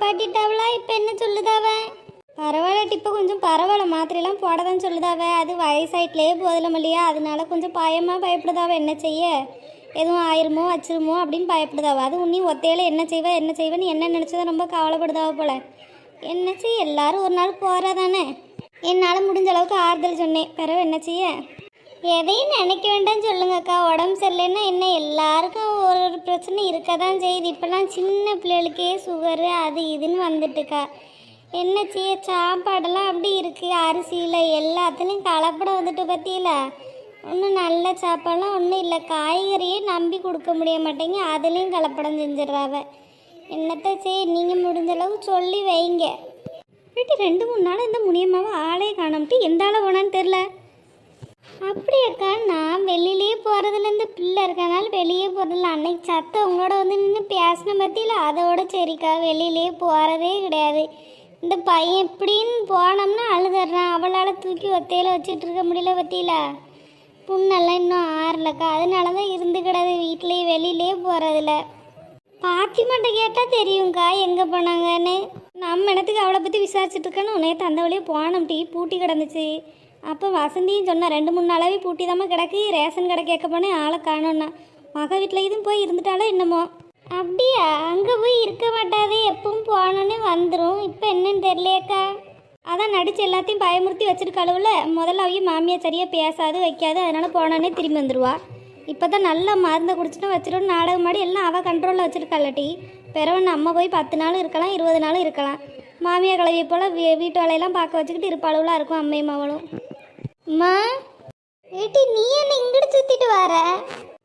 நிப்பாட்டிட்டாவளா இப்போ என்ன சொல்லுதாவ? பரவாயில்ல இப்போ கொஞ்சம் பரவாயில்ல. மாத்திரையெல்லாம் போட தான் சொல்லுதாவ. அது வயசாயிட்லேயே போதில்ல இல்லையா அதனால கொஞ்சம் பயமாக பயப்படுதாவ. என்ன செய்ய? எதுவும் ஆயிருமோ வச்சிருமோ அப்படின்னு பயப்படுதாவ. அது உன்னையும் ஒத்தையில என்ன செய்வ என்ன செய்வேன்னு என்ன நினச்சதை ரொம்ப கவலைப்படுதாவ போல. என்ன செய்ய? எல்லாரும் ஒரு நாள் போகிறா தானே. என்னால் முடிஞ்ச அளவுக்கு ஆறுதல் சொன்னேன். பிறகு என்ன செய்ய? எதையும் நினைக்க வேண்டாம் சொல்லுங்கக்கா. உடம்பு சரியில்லைன்னா என்ன? எல்லாருக்கும் ஒரு ஒரு பிரச்சனை இருக்க தான் செய்யுது. இப்போல்லாம் சின்ன பிள்ளைகளுக்கே சுகரு அது இதுன்னு வந்துட்டுக்கா. என்ன செய்ய? சாப்பாடெல்லாம் அப்படி இருக்குது அரிசியில் எல்லாத்துலேயும் கலப்படம் வந்துட்டு பற்றியில ஒன்றும் நல்ல சாப்பாடெலாம் ஒன்றும் இல்லை. காய்கறியே நம்பி கொடுக்க முடிய மாட்டேங்க அதுலேயும் கலப்படம் செஞ்சிடுறாவ. என்னத்தை செய்ய? நீங்கள் முடிஞ்ச அளவு சொல்லி வைங்க. வீட்டு ரெண்டு மூணு நாள் இந்த முனியம்மாவை ஆளே காணோம்ட்டு எந்த ஆளை போனான்னு தெரில அப்படியாக்கா நான் வெளியிலேயே போகிறதுலேருந்து பிள்ளை இருக்கனால வெளியே போகிறதில்ல அன்னைக்கு சத்தம் உங்களோட வந்து நின்று பேசின பற்றியில் அதோட சரிக்கா வெளியிலேயே போகிறதே கிடையாது. இந்த பையன் எப்படின்னு போனோம்னா அழுதுறான் அவளால் தூக்கி ஒத்தையில் வச்சுட்டு இருக்க முடியல பற்றியில புண்ணெல்லாம் இன்னும் ஆறலக்கா. அதனால தான் இருந்து கிடாது வீட்லேயே வெளியிலேயே போகிறதில்ல பாத்திமாட்ட கேட்டால் தெரியும்க்கா எங்கே போனாங்கன்னு. நம்ம இடத்துக்கு அவளை பற்றி விசாரிச்சுட்டு இருக்கேன்னு உன்னைய தந்த வழியே போனோம் டீ பூட்டி கிடந்துச்சு. அப்போ வசந்தியும் சொன்னா ரெண்டு மூணு நாளாவே பூட்டி தான் கிடக்கு. ரேஷன் கடை கேட்க போனேன் ஆளை காணோன்னா மக வீட்டில் இதுவும் போய் இருந்துட்டாலோ என்னமோ? அப்படியா? அங்கே போய் இருக்க மாட்டாதே. எப்பவும் போனோன்னு வந்துடும் இப்போ என்னன்னு தெரியலையேக்கா. அதான் நடிச்சு எல்லாத்தையும் பயமுறுத்தி வச்சிருக்காளுவில். முதல்ல அவங்க மாமியார் சரியாக பேசாது வைக்காது. அதனால போனோன்னே திரும்பி வந்துடுவா இப்போ தான் நல்லா மருந்தை குடிச்சிட்டு வச்சிடும் நாடகம் மாடி எல்லாம் அவள் கண்ட்ரோலில் வச்சிருக்காளட்டி பிறவன் நம்ம போய் பத்து நாள் இருக்கலாம் இருபது நாள் இருக்கலாம். மாமியார் கலவியை போல் வீ- வீட்டு வேலையெல்லாம் பார்க்க வச்சுக்கிட்டு இருப்பாளவுலாம் இருக்கும் அம்மையும் அவளும் அம்மா ஏட்டி நீ என்ன இங்கிட்டு சுற்றிட்டு வர?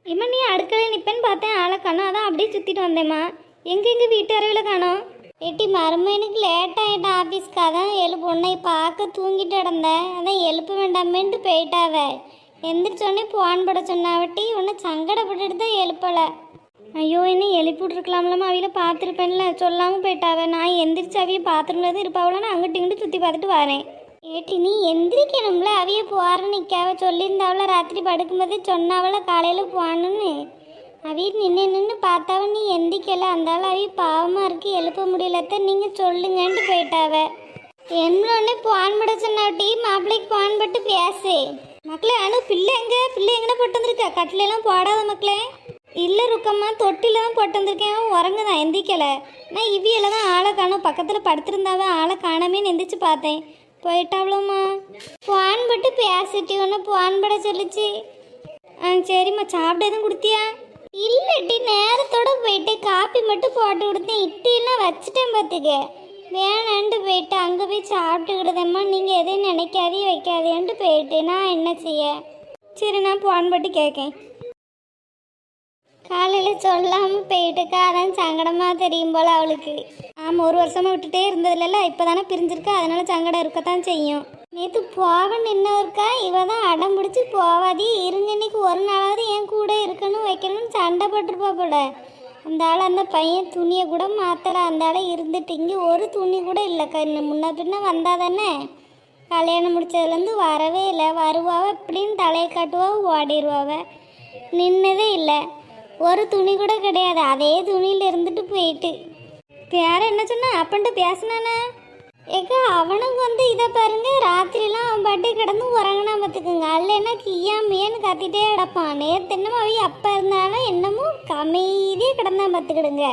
இம்மா நீ அடுக்கலையில் நிற்பேன்னு பார்த்தேன். ஆளை காணோம். அதான் அப்படியே சுற்றிட்டு வந்தேம்மா. எங்கே எங்கே வீட்டு அறையில் காணோம்? ஏட்டி மருமனுக்கு லேட் ஆகிட்ட ஆஃபீஸ்க்கு அதான் எழுப்பு உன்னை பார்க்க தூங்கிட்டு கிடந்தேன் அதான் எழுப்ப வேண்டாமேன்ட்டு போயிட்டாவ. எந்திரிச்சோடனே போன் பட சொன்னாவட்டி உன்னை சங்கடப்பட்டுட்டு தான் எழுப்பலை. ஐயோ என்ன எழுப்பி விட்ருக்கலாம்லம்மா அவையில பார்த்துருப்பேன்ல. சொல்லாமல் போயிட்டாவ. நான் எந்திரிச்சு அவைய பாத்ரூம்ல தான் இருப்பாவில நான் அங்கிட்டு இங்கிட்டு சுற்றி பார்த்துட்டு வரேன். ஏட்டி நீ எந்திரிக்கணும்ல. அவைய போகிறேன்னு நிற்காவ சொல்லியிருந்தாவள ராத்திரி படுக்கும்போது சொன்னாவள காலையில் போகணுன்னு அவைய நின்று நின்று பார்த்தாவ நீ எந்திரிக்கல அந்தாலும் அவைய பாவமாக இருக்கு. எழுப்ப முடியலத்த நீங்கள் சொல்லுங்கன்ட்டு போயிட்டாவ. எம்லொன்னே போன் பட சொன்னாவட்டி மாப்பிள்ளைக்கு போன் பட்டு பேசு. மக்களே அனு பிள்ளை எங்க? பிள்ளை எங்கன போட்டு வந்திருக்கா? கட்டிலெல்லாம் போடாத மக்களே. இல்லை ருக்கம்மா தொட்டில தான் போட்டு வந்திருக்கேன். அவன் உறங்குதான் எந்திக்கலை. நான் இவியில தான் ஆளை காணும். பக்கத்தில் படுத்திருந்தாவே ஆளை காணாமே எந்திரிச்சு பார்த்தேன். போயிட்டாவளோம்மா. ஃபோன் பட்டு பேசிட்டு ஒன்று ஃபோன் பட சொல்லிச்சு. ஆ சரிம்மா சாப்பிட எதுவும் கொடுத்தியா? இல்லட்டி நேரத்தோட போயிட்டு காப்பி மட்டும் போட்டு கொடுத்தேன். இட்டிலாம் வச்சுட்டேன் பார்த்துக்க. வேணான்ட்டு போயிட்டு அங்கே போய் சாப்பிட்டுக்கிடுதேம்மா நீங்கள் எதையும் நினைக்காதே வைக்காதேன்ட்டு போயிட்டு. நான் என்ன செய்ய? சரி நான் போன் பட்டு கேட்கேன் காலையில் சொல்லாமல் போயிட்டுக்கா அதான் சங்கடமாக தெரியும் போல் அவளுக்கு. ஆமாம் ஒரு வருஷமாக விட்டுட்டே இருந்ததுல இப்போ தானே பிரிஞ்சிருக்கா அதனால் சங்கடம் இருக்கத்தான் செய்யும். நேற்று போக நின்னவருக்கா இவ தான் அடம் பிடிச்சி போவாதி இருங்க இன்னைக்கு ஒரு நாளாவது என் கூட இருக்கணும் வைக்கணும்னு சண்டை போட்டிருப்பா போல. அந்த ஆள் அந்த பையன் துணியை கூட மாத்தல அந்த ஆளை இருந்துட்டு இங்கே ஒரு துணி கூட இல்லைக்கா இன்னும் முன்ன பின்ன வந்தா தானே கல்யாணம் முடிச்சதுலேருந்து வரவே இல்லை வருவாவ இப்படின்னு தலையை காட்டுவா ஓடிடுவாவ. நின்னதே இல்லை. ஒரு துணி கூட கிடையாது. அதே துணியில் இருந்துட்டு போயிட்டு. பேர என்ன சொன்னா? அப்பன்ட்டு பேசினானா? ஏக்கா அவனுக்கு வந்து இதை பாருங்க ராத்திரிலாம் அவன் பாட்டு கிடந்து உறங்கினா பார்த்துக்குங்க அல்லைன்னா கியா மியான்னு கத்திட்டே கிடப்பான். நேற்று என்னமோ அவி அப்பா இருந்தாலும் என்னமோ அமைதியாக கிடந்தான் பார்த்துக்கிடுங்க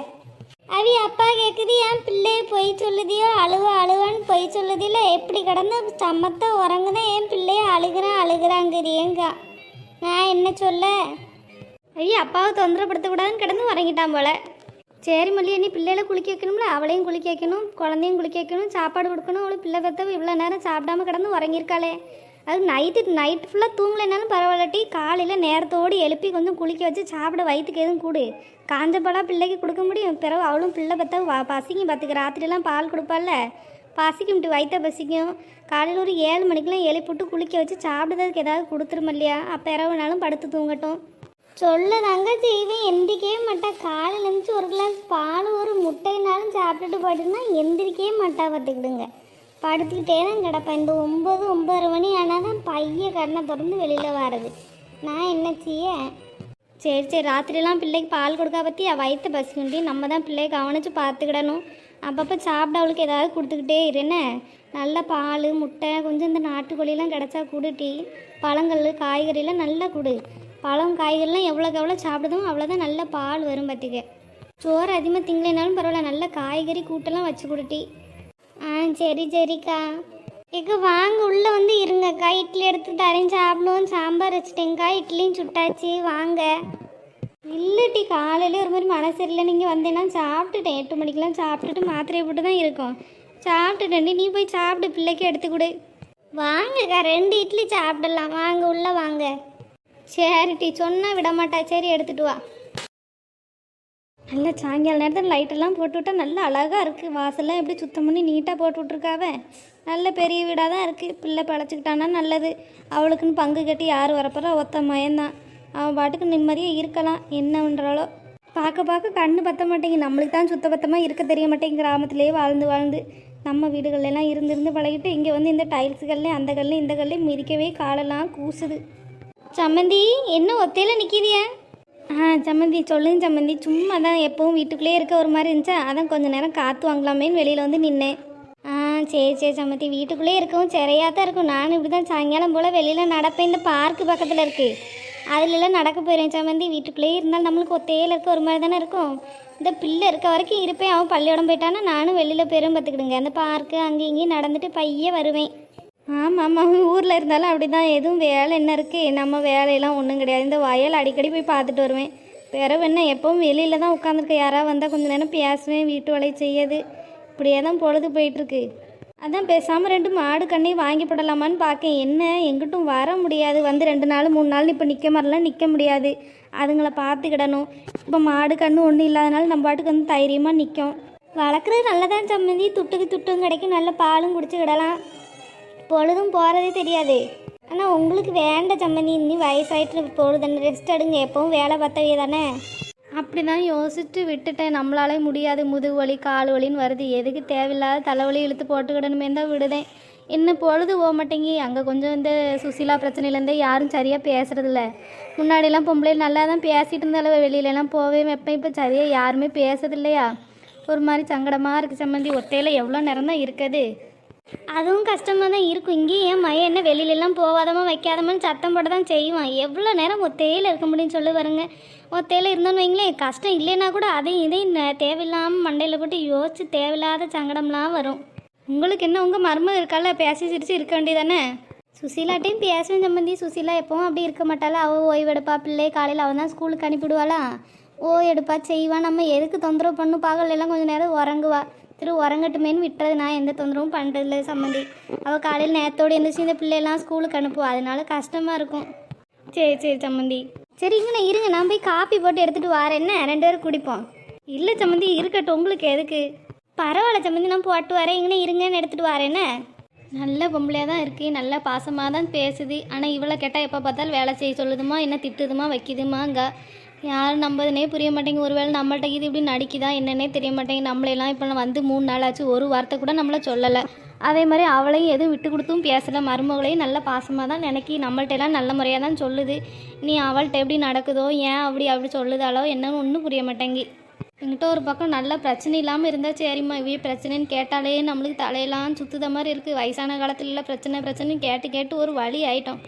அவி அப்பா கேட்குது என் பிள்ளைய பொய் சொல்லுதியோ? அழுவ அழுவான்னு பொய் சொல்லுதில்ல? எப்படி கிடந்து சமத்தை உறங்குதான் என் பிள்ளைய அழுகிறான் அழுகிறாங்கிறீங்கக்கா நான் என்ன சொல்ல? ஐயா அப்பாவை தொந்தரப்படுத்தக்கூடாதுன்னு கிடந்து உறங்கிட்டான் போல. சரி மல்லி நீ பிள்ளைகளை குளிக்க வைக்கணும்ல? அவளையும் குளிக்க வைக்கணும் குழந்தையும் குளிக்க வைக்கணும் சாப்பாடு கொடுக்கணும். அவளுக்கு பிள்ளை பெற்றவ இவ்வளோ நேரம் சாப்பிடாம கிடந்து உறங்கியிருக்காளே. அது நைட்டு நைட் ஃபுல்லாக தூங்கலைனாலும் பரவாயில்லட்டி காலையில் நேரத்தோடு எழுப்பி கொஞ்சம் குளிக்க வச்சு சாப்பிட வயிற்றுக்கு எதுவும் கூடு. காஞ்ச பழம் பிள்ளைக்கு கொடுக்க முடியும். பிறகு அவளும் பிள்ளை பெற்ற வா பசிக்கும் பார்த்துக்க ராத்திரிலாம் பால் கொடுப்பாள்ல. பசிக்கும்ட்டு வயிற்ற பசிக்கும். காலையில் ஒரு ஏழு மணிக்கெலாம் எழுப்பிவிட்டு குளிக்க வச்சு சாப்பிடுறதுக்கு ஏதாவது கொடுத்துருமில்லையா அப்போ இரவுனாலும் படுத்து தூங்கட்டும். சொல்ல தாங்க செய்வேன். எந்திரிக்கவே மாட்டா. காலையில் எழுந்துச்சு ஒரு கிளாஸ் பால் ஒரு முட்டைனாலும் சாப்பிட்டுட்டு போயிட்டுனா எந்திரிக்கவே மாட்டா பார்த்துக்கிடுங்க. படுத்துக்கிட்டே தான் கிடப்பேன். இந்த ஒம்பது ஒம்பதரை மணி ஆனால் தான் பையன் கண்ணை திறந்து வெளியில் வர்றது நான் என்ன செய்ய? சரி சரி. ராத்திரிலாம் பிள்ளைக்கு பால் கொடுக்க பற்றி வயிற்று பசிக்குண்டி. நம்ம தான் பிள்ளையை கவனித்து பார்த்துக்கிடணும். அப்பப்போ சாப்பிட அவளுக்கு ஏதாவது கொடுத்துக்கிட்டே இரு. நல்ல பால் முட்டை கொஞ்சம் இந்த நாட்டுக்கோழியெல்லாம் கிடச்சா கொடுட்டி பழங்கள் காய்கறிலாம் நல்லா கொடு. பழம் காய்கறிலாம் எவ்வளோக்கு எவ்வளோ சாப்பிடுதோ அவ்வளோதான் நல்ல பால் வரும் பார்த்துக்க. சோறு அதிகமாக திங்கலைனாலும் பரவாயில்ல நல்ல காய்கறி கூட்டெல்லாம் வச்சு கொடுட்டி. ஆ சரி சரிக்கா. எங்க வாங்க உள்ளே வந்து இருங்கக்கா. இட்லி எடுத்து தரேன் சாப்பிடுவோம். சாம்பார் வச்சுட்டேங்க்கா இட்லியும் சுட்டாச்சு வாங்க. இல்லட்டி காலையில ஒரு மாதிரி மனசு இல்லை நீங்கள் வந்தேன்னா சாப்பிட்டுட்டேன். எட்டு மணிக்கெல்லாம் சாப்பிட்டுட்டு மாத்திரையை போட்டு தான் இருக்கோம். சாப்பிட்டுட்டேன் நீ போய் சாப்பிடு பிள்ளைக்கு எடுத்து கொடு. வாங்கக்கா ரெண்டு இட்லி சாப்பிடலாம். வாங்க உள்ளே வாங்க. சரிட்டி சொன்னால் விட மாட்டா சரி எடுத்துட்டு வா. நல்லா சாயங்கால நேரத்தில் லைட்டெல்லாம் போட்டு விட்டா நல்லா அழகாக இருக்குது வாசல்லாம் எப்படி சுத்தம் பண்ணி நீட்டாக போட்டு விட்ருக்காவ நல்ல பெரிய வீடாக தான் இருக்குது பிள்ளை பழச்சிக்கிட்டானா நல்லது. அவளுக்குன்னு பங்கு கட்டி யார் வரப்போறா? ஒத்த மயந்தான். அவன் பாட்டுக்கு நிம்மதியாக இருக்கலாம். என்ன பண்ணுறாளோ பார்க்க பார்க்க கண்ணு பத்த மாட்டேங்குது. நம்மளுக்கு தான் சுத்தபத்தமாக இருக்க தெரிய மாட்டேங்குது. கிராமத்திலேயே வாழ்ந்து வாழ்ந்து நம்ம வீடுகள்லாம் இருந்து இருந்து பழகிட்டு இங்கே வந்து இந்த டைல்ஸுகள்லேயும் அந்த கல்லையும் இந்த கல்லையும் மிதிக்கவே காலெல்லாம் கூசுது. சம்மந்தி என்ன ஒத்தையில் நிற்கிறிய ஆ சம்மந்தி சொல்லுங்க சம்மந்தி. சும்மா தான் எப்பவும் வீட்டுக்குள்ளே இருக்க ஒரு மாதிரி இருந்துச்சா? அதான் கொஞ்ச நேரம் காற்று வாங்கலாமேன்னு வெளியில் வந்து நின்னேன். ஆ சரி சரி சம்மந்தி. வீட்டுக்குள்ளே இருக்கவும் சரியாக தான் இருக்கும். நானும் இப்படி தான் சாயங்காலம் போல் வெளியில் நடப்பேன். இந்த பார்க்கு பக்கத்தில் இருக்குது அதுலலாம் நடக்க போயிடுவேன் சம்மந்தி. வீட்டுக்குள்ளேயே இருந்தாலும் நம்மளுக்கு ஒத்தையில் இருக்க ஒரு மாதிரி தானே இருக்கும். இந்த பிள்ளை இருக்க வரைக்கும் இருப்பேன். அவன் பள்ளியோடம் போயிட்டானா நானும் வெளியில் பெரும் பார்த்துக்கிடுங்க. அந்த பார்க்கு அங்கேயும் இங்கேயும் நடந்துட்டு பையே வருவேன். ஆமாம் ஆமாம் ஊரில் இருந்தாலும் அப்படி தான் எதுவும் வேலை என்ன இருக்குது நம்ம வேலையெல்லாம் ஒன்றும் கிடையாது. இந்த வயல் அடிக்கடி போய் பார்த்துட்டு வருவேன். பிறவு என்ன எப்பவும் வெளியில் தான் உட்காந்துருக்க யாராவது வந்தால் கொஞ்சம் நேரம் பேசுவேன் வீட்டு வேலையை செய்யாது இப்படியே தான் பொழுது போயிட்டுருக்கு. அதான் பேசாமல் ரெண்டு மாடு கண்ணே வாங்கி போடலாமான்னு பார்க்கேன் என்ன எங்கிட்டும் வர முடியாது. வந்து ரெண்டு நாள் மூணு நாள் இப்போ நிற்க மாதிரிலாம் நிற்க முடியாது. அதுங்களை பார்த்துக்கிடணும். இப்போ மாடு கண்ணு ஒன்றும் இல்லாதனால நம்ம பாட்டுக்கு வந்து தைரியமாக நிற்கும் வளர்க்குறது நல்லதான் சம்மந்தி. துட்டுக்கு துட்டும் கிடைக்கும். நல்ல பாலும் குடிச்சுக்கிடலாம் பொழுதும் போகிறதே தெரியாது. ஆனால் உங்களுக்கு வேண்ட சம்மந்தி இன்னி வயசாயிட்டு பொழுது ரெஸ்ட் எடுங்க. எப்பவும் வேலை பார்த்தவே தானே? அப்படி தான் யோசிச்சுட்டு விட்டுட்டேன். நம்மளாலே முடியாது. முதுகு வலி கால் வலின்னு வருது. எதுக்கு தேவையில்லாத தலைவலி இழுத்து போட்டுக்கிடணுமே தான் விடுதேன். இன்னும் பொழுது போக மாட்டேங்கி. அங்கே கொஞ்சம் இந்த சுசிலா பிரச்சனையிலேருந்தே யாரும் சரியாக பேசுகிறதில்ல முன்னாடிலாம் பொம்பளை நல்லா தான் பேசிகிட்டு இருந்தாலும் வெளியிலலாம் போவே வைப்பேன். இப்போ சரியாக யாருமே பேசுறதில்லையா? ஒரு மாதிரி சங்கடமாக இருக்குது சம்மந்தி ஒத்தையில் எவ்வளோ நேரம் தான் இருக்குது அதுவும் கஷ்டமாக தான் இருக்கும். இங்கேயும் ஏன் மையம் என்ன வெளியிலலாம் போகாதமா வைக்காதமான்னு சத்தம் போட தான் செய்வான். எவ்வளோ நேரம் ஒத்தையில் இருக்க முடியும்னு சொல்லி பாருங்க. ஒத்தையில் இருந்தோன்னு வைங்களேன் கஷ்டம் இல்லைன்னா கூட அதையும் இதையும் தேவையில்லாமல் மண்டையில் போட்டு யோசிச்சு தேவையில்லாத சங்கடம்லாம் வரும். உங்களுக்கு என்ன உங்கள் மர்மம் இருக்கால பேசி சிரிச்சு இருக்க வேண்டியதானே? சுசீலாட்டையும் பேசுவேன் சம்பந்தி. சுசீலா எப்பவும் அப்படி இருக்க மாட்டாளா? அவள் ஓய்வெடுப்பா பிள்ளை காலையில் அவன் தான் ஸ்கூலுக்கு அனுப்பிடுவாளா ஓ எடுப்பா செய்வா. நம்ம எதுக்கு தொந்தரவு பண்ணு பகல் எல்லாம் கொஞ்சம் நேரம் உறங்குவா. திரு உறங்கட்டுமேன்னு விட்டுறது நான் எந்த தொந்தரவும் பண்ணுறதில்ல சம்மந்தி. அவள் காலையில் நேரத்தோடு எழுந்திரிச்சு இந்த பிள்ளையெல்லாம் ஸ்கூலுக்கு அனுப்புவா. அதனால கஷ்டமாக இருக்கும். சரி சரி சம்மந்தி. சரி இங்கண்ணே இருங்க. நான் போய் காப்பி போட்டு எடுத்துகிட்டு வரேன். என்ன? ரெண்டு பேரும் குடிப்போம். இல்லை சம்மந்தி இருக்கட்டும். உங்களுக்கு எதுக்கு? பரவாயில்ல சம்மந்தி. நான் போட்டு வரேன். இங்கனே இருங்கன்னு எடுத்துகிட்டு வரேன். என்ன? நல்ல பொம்பளையாக தான் இருக்குது நல்ல பாசமாக தான் பேசுது. ஆனால் இவ்வளோ கேட்டால் எப்போ பார்த்தாலும் வேலை செய்ய சொல்லுதுமா? என்ன திட்டுதுமா? வைக்குதுமாங்க. யாரும் நம்பதுனே புரிய மாட்டேங்குது ஒருவேளை நம்மள்ட்ட இது இப்படி நடிக்குதா என்னன்னே தெரிய மாட்டேங்குது நம்மளையெல்லாம் இப்போ வந்து மூணு நாள் ஆச்சு ஒரு வார்த்தை கூட நம்மளை சொல்லலை. அதே மாதிரி அவளையும் எதுவும் விட்டு கொடுத்தும் பேசலை. மருமகளையும் நல்ல பாசமாக தான் நினைக்கி நம்மள்ட்ட எல்லாம் நல்ல முறையாக தான் சொல்லுது. நீ அவள்கிட்ட எப்படி நடக்குதோ ஏன் அப்படி அப்படி சொல்லுதாலோ என்னன்னு ஒன்றும் புரிய மாட்டேங்கி என்கிட்ட ஒரு பக்கம் நல்ல பிரச்சனை இல்லாமல் இருந்தால் சரிம்மா இவ்விய பிரச்சனைன்னு கேட்டாலே நம்மளுக்கு தலையெல்லாம் சுற்றுத மாதிரி இருக்குது வயசான காலத்துலலாம் பிரச்சனை பிரச்சனைன்னு கேட்டு கேட்டு ஒரு வழி ஆயிட்டோம்.